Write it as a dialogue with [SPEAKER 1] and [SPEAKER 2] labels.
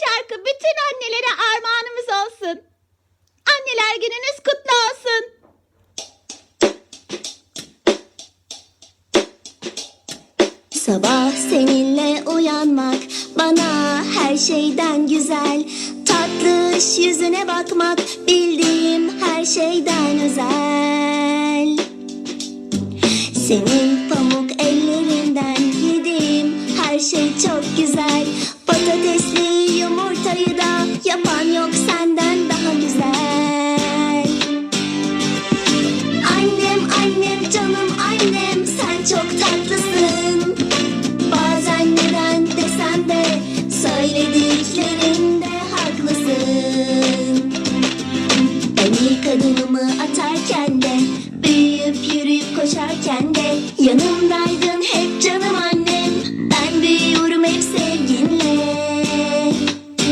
[SPEAKER 1] şarkı bütün annelere armağanımız olsun. Anneler gününüz kutlu olsun.
[SPEAKER 2] Sabah seninle uyanmak bana her şeyden güzel Tatlış yüzüne bakmak bildiğim her şeyden özel Senin pamuk ellerinden yediğim her şey çok güzel adımı atarken de Büyüyüp yürüyüp koşarken de Yanımdaydın hep canım annem. Ben büyüyorum hep sevgin